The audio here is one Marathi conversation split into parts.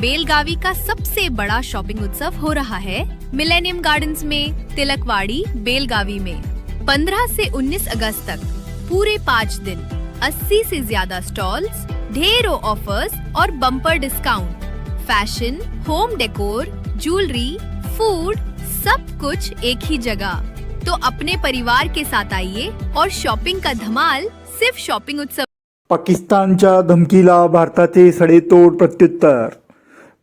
बेलगावी का सबसे बड़ा शॉपिंग उत्सव हो रहा है मिलेनियम गार्डन्स में, तिलकवाड़ी, बेलगावी में। 15 से 19 अगस्त तक, पूरे पाँच दिन 80 से ज़्यादा स्टॉल्स, ढेरों ऑफर्स और bumper discount. Fashion, home decor, jewellery, food, सब कुछ एक ही जगह। तो अपने परिवार के साथ आइए और शॉपिंग का धमाल सिर्फ़ शॉपिंग उत्सव पाकिस्तानच्या धमकीला भारताचे सडेतोड प्रत्युत्तर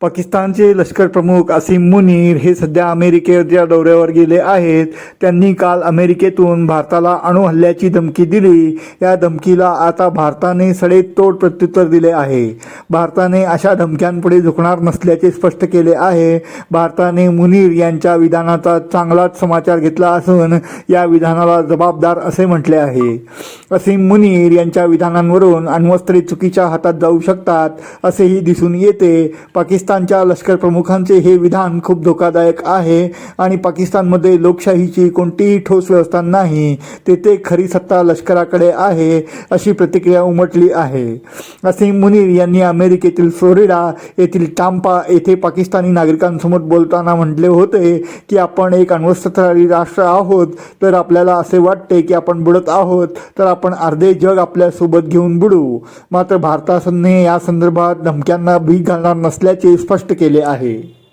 पाकिस्तानचे लष्कर प्रमुख असीम मुनीर हे सध्या अमेरिकेच्या दौऱ्यावर गेले आहेत. त्यांनी काल अमेरिकेतून भारताला अणुहल्ल्याची धमकी दिली. या धमकीला आता भारताने सडेतोड प्रत्युत्तर दिले आहे. भारताने अशा धमक्यांपुढे झुकणार नसल्याचे स्पष्ट केले आहे. भारताने मुनीर यांच्या विधानाचा चांगलाच समाचार घेतला असून या विधानाला जबाबदार असे म्हटले आहे. असीम मुनीर यांच्या विधानांवरून अण्वस्त्रे चुकीच्या हातात जाऊ शकतात असेही दिसून येते. पाकिस्तान पाकिस्तानच्या लष्कर प्रमुखांचे हे विधान खूप धोकादायक आहे आणि पाकिस्तानमध्ये लोकशाहीची कोणतीही ठोस व्यवस्था नाही. तेथे खरी सत्ता लष्कराकडे आहे अशी प्रतिक्रिया उमटली आहे. असीम मुनीर यांनी अमेरिकेतील फ्लोरिडा येथील टाम्पा येथे पाकिस्तानी नागरिकांसमोर बोलताना म्हटले होते की आपण एक अण्वस्त्रधारी राष्ट्र आहोत. तर आपल्याला असे वाटते की आपण बुडत आहोत. तर आपण अर्धे जग आपल्यासोबत घेऊन बुडू. मात्र भारताने या संदर्भात धमक्यांना भीक घालणार नसल्याचे स्पष्ट केले आहे.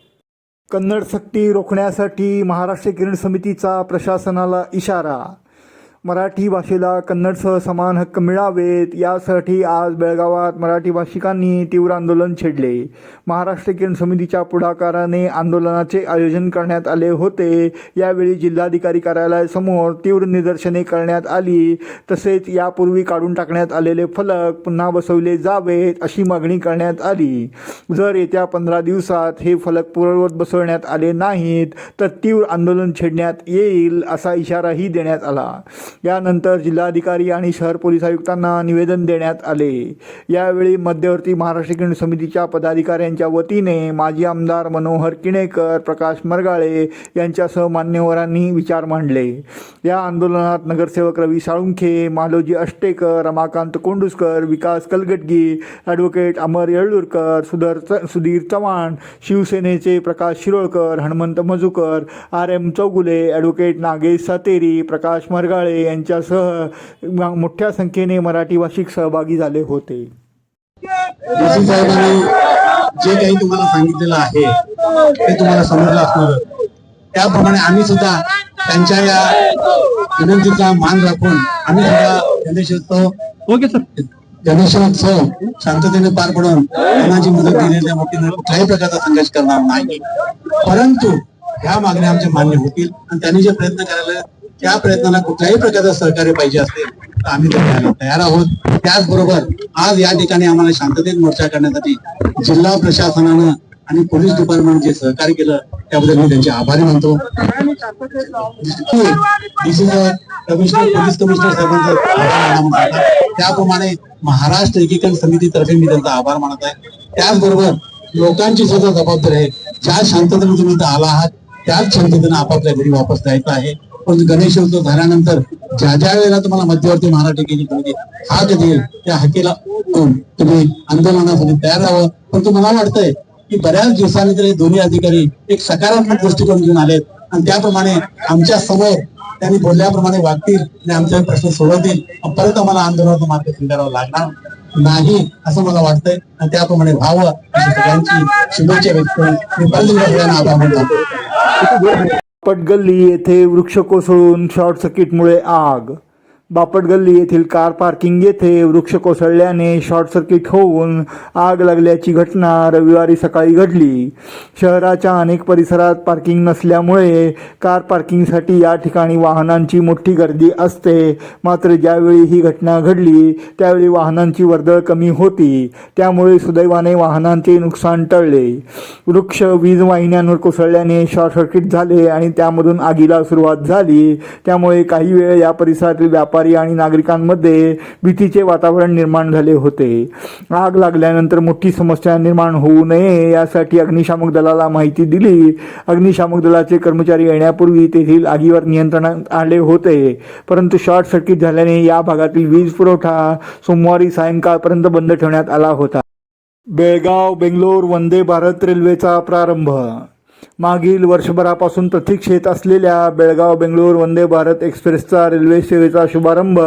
कन्नड सक्ती रोखण्यासाठी महाराष्ट्र किरण समितीचा प्रशासनाला इशारा मराठी भाषेला कन्नडसह समान हक्क मिळावेत यासाठी आज बेळगावात मराठी भाषिकांनी तीव्र आंदोलन छेडले. महाराष्ट्र किरण समितीच्या पुढाकाराने आंदोलनाचे आयोजन करण्यात आले होते. यावेळी जिल्हाधिकारी कार्यालयासमोर तीव्र निदर्शने करण्यात आली. तसेच यापूर्वी काढून टाकण्यात आलेले फलक पुन्हा बसवले जावेत अशी मागणी करण्यात आली. जर येत्या पंधरा दिवसात हे फलक पूर्ववत बसवण्यात आले नाहीत तर तीव्र आंदोलन छेडण्यात येईल असा इशाराही देण्यात आला. यानंतर जिल्हाधिकारी आणि शहर पोलीस आयुक्तांना निवेदन देण्यात आले. यावेळी मध्यवर्ती महाराष्ट्र किरण समितीच्या पदाधिकाऱ्यांच्या वतीने माजी आमदार मनोहर किणेकर प्रकाश मरगाळे यांच्यासह मान्यवरांनी विचार मांडले. या आंदोलनात नगरसेवक रवी साळुंखे मालोजी अष्टेकर रमाकांत कोंडुसकर विकास कलगटगी ॲडव्होकेट अमर येळूरकर सुधर सुधीर चव्हाण शिवसेनेचे Prakash Shirolkar Hanumant Majukar R M Chougule advocate Nagesh Sateri Prakash Margale यांच्यासह मोठ्या संख्येने मराठी भाषिक सहभागी झाले होते. जे काही तुम्हाला सांगितलेलं आहे ते तुम्हाला समजलं असणार. त्याप्रमाणे आम्ही सुद्धा त्यांच्या या विनंतीचा मान राखून आम्ही सुद्धा गणेशोत्सव ओके सर गणेशोत्सव शांततेने पार पडून कोणाची मदत दिलेल्या वतीने कुठल्याही प्रकारचा संघर्ष करणार नाही. परंतु ह्या मागण्या आमच्या मान्य होतील आणि त्यांनी जे प्रयत्न करायला त्या प्रयत्नाला कुठल्याही प्रकारचं सहकार्य पाहिजे असेल तर आम्ही द्यायला तयार आहोत. त्याचबरोबर आज या ठिकाणी आम्हाला शांततेत मोर्चा करण्यासाठी जिल्हा प्रशासनानं आणि पोलीस डिपार्टमेंट जे सहकार्य केलं त्याबद्दल मी त्यांचे आभारी मानतो. कमिशनर पोलीस कमिशनर साहेबांचा त्याप्रमाणे महाराष्ट्र एकीकरण समितीतर्फे मी त्यांचा आभार मानत आहे. त्याचबरोबर लोकांची सुद्धा जबाबदारी आहे. ज्या शांततेने तुम्ही इथं आला आहात त्याच शांततेने आपापल्या घरी वापस जायचं आहे. पण गणेशोत्सव झाल्यानंतर ज्या ज्या वेळेला तुम्हाला मध्यवर्ती महाराष्ट्र एकीकरण हाक देईल त्या हाकेला तुम्ही आंदोलनासाठी तयार राहावं. पण तुम्हाला वाटतंय की बऱ्याच दिवसांनी तरी दोन्ही अधिकारी एक सकारात्मक दृष्टिकोन घेऊन आलेत. आणि त्याप्रमाणे आमच्यासमोर त्यांनी बोलल्याप्रमाणे वागतील आणि आमचे प्रश्न सोडवतील. परत आम्हाला आंदोलनाचा मार्ग स्वीकारावा लागणार नाही असं मला वाटतंय. आणि त्याप्रमाणे व्हावं अशी सगळ्यांची शुभेच्छा व्यक्त करून मी परत आभार मानतो. पटगल्ली येथे वृक्ष कोसळून शॉर्ट सर्किटमुळे आग बापटगल्ली येथील कार पार्किंग येथे वृक्ष कोसळल्याने शॉर्ट सर्किट होऊन आग लागल्याची घटना रविवारी सकाळी घडली. शहराच्या अनेक परिसरात पार्किंग नसल्यामुळे कार पार्किंगसाठी या ठिकाणी वाहनांची मोठी गर्दी असते. मात्र ज्यावेळी ही घटना घडली त्यावेळी वाहनांची वर्दळ कमी होती. त्यामुळे सुदैवाने वाहनांचे नुकसान टळले. वृक्ष वीज वाहिन्यांवर कोसळल्याने शॉर्ट सर्किट झाले आणि त्यामधून आगीला सुरुवात झाली. त्यामुळे काही वेळ या परिसरातील व्यापारी आणि नागरिकांमध्ये भीतीचे वातावरण निर्माण झाले होते. आग लागल्यानंतर मोठी समस्या निर्माण होऊ नये यासाठी अग्निशामक दलाला माहिती दिली. अग्निशामक दलाचे कर्मचारी येण्यापूर्वी तेथील आगीवर नियंत्रणात आले होते. परंतु शॉर्ट सर्किट झाल्याने या भागातील वीज पुरवठा सोमवारी सायंकाळपर्यंत बंद ठेवण्यात आला होता. बेळगाव बेंगलोर वंदे भारत रेल्वेचा प्रारंभ मागील वर्षभरापासून प्रतीक्षेत असलेल्या बेळगाव बेंगळूर वंदे भारत एक्सप्रेसचा रेल्वे सेवेचा शुभारंभ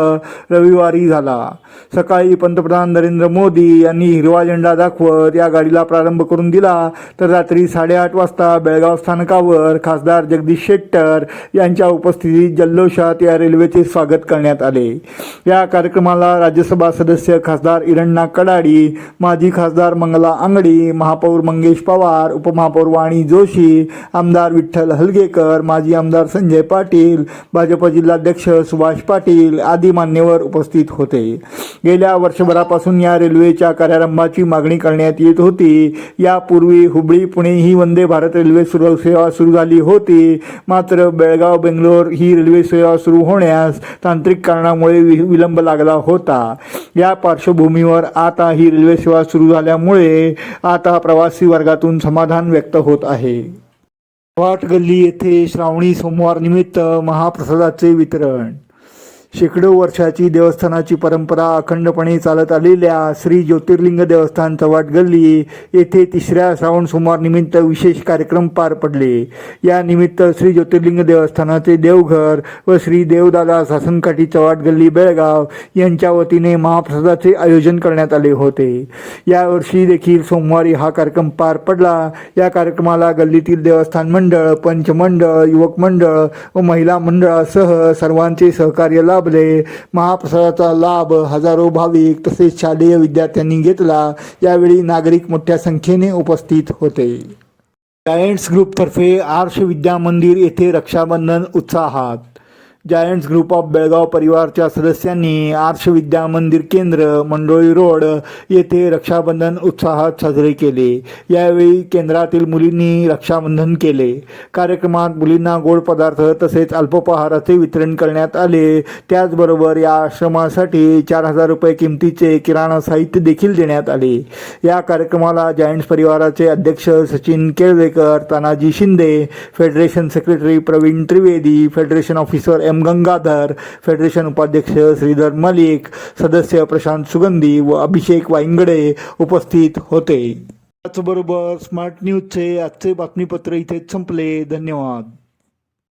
रविवारी झाला. सकाळी पंतप्रधान नरेंद्र मोदी यांनी हिरवा झेंडा दाखवत या गाडीला प्रारंभ करून दिला. तर रात्री साडेआठ वाजता बेळगाव स्थानकावर खासदार जगदीश शेट्टर यांच्या उपस्थितीत जल्लोषात या रेल्वेचे स्वागत करण्यात आले. या कार्यक्रमाला राज्यसभा सदस्य खासदार इरण्णा कडाडी माजी खासदार मंगला आंगडी महापौर मंगेश पवार उपमहापौर वाणी जोशी आमदार विठ्ठल हलगेकर माजी आमदार संजय पाटील भाजप जिल्हाध्यक्ष सुभाष पाटील आदी मान्यवर उपस्थित होते. गेल्या वर्षभरापासून या रेल्वेच्या कार्यारंभाची मागणी करण्यात येत होती. यापूर्वी हुबळी पुणे ही वंदे भारत रेल्वे सुरू सेवा सुरू झाली होती. मात्र बेळगाव बेंगलोर ही रेल्वे सेवा सुरू होण्यास तांत्रिक कारणामुळे वि- विलंब लागला होता. या पार्श्वभूमीवर आता ही रेल्वे सेवा सुरू झाल्यामुळे आता प्रवासी वर्गातून समाधान व्यक्त होत आहे. वाट गल्ली येथे श्रावणी सोमवार निमित्त महाप्रसादाचे वितरण. शेकडो वर्षाची देवस्थानाची परंपरा अखंडपणे चालत आलेल्या श्री ज्योतिर्लिंग देवस्थान चव्हाट गल्ली येथे तिसऱ्या श्रावण सोमवार निमित्त विशेष कार्यक्रम पार पडले. या निमित्त श्री ज्योतिर्लिंग देवस्थानाचे देवघर व श्री देवदादा सासनकाठी चव्हाट गल्ली बेळगाव यांच्या वतीने महाप्रसादाचे आयोजन करण्यात आले होते. यावर्षी देखील सोमवारी हा कार्यक्रम पार पडला. या कार्यक्रमाला गल्लीतील देवस्थान मंडळ पंचमंडळ युवक मंडळ व महिला मंडळासह सर्वांचे सहकार्य लाभ लाभले महाप्रसादाचा लाभ हजारो भाविक तसेच शालेय विद्यार्थ्यांनी घेतला. यावेळी नागरिक मोठ्या संख्येने उपस्थित होते. जायंट्स ग्रुपतर्फे आर्ष विद्या मंदिर येथे रक्षाबंधन उत्साहात. जायंट्स ग्रुप ऑफ बेळगाव परिवारच्या सदस्यांनी आर्ष विद्या मंदिर केंद्र मंडोळी रोड येथे रक्षाबंधन उत्साहात साजरे केले. यावेळी केंद्रातील मुलींनी रक्षाबंधन केले. कार्यक्रमात मुलींना गोड पदार्थ तसेच अल्पोपहाराचे वितरण करण्यात आले. त्याचबरोबर या आश्रमासाठी चार हजार रुपये किमतीचे किराणा साहित्य देखील देण्यात आले. या कार्यक्रमाला जायंट्स परिवाराचे अध्यक्ष Sachin Kelvekar Tanaji Shinde federation secretary Pravin Trivedi federation officer M Gangadhar federation उपाध्यक्ष श्रीधर मलिक सदस्य प्रशांत सुगंधी व अभिषेक वाईंगडे उपस्थित होते. त्याचबरोबर स्मार्ट न्यूजचे आजचे बातमीपत्र इथेच संपले. धन्यवाद.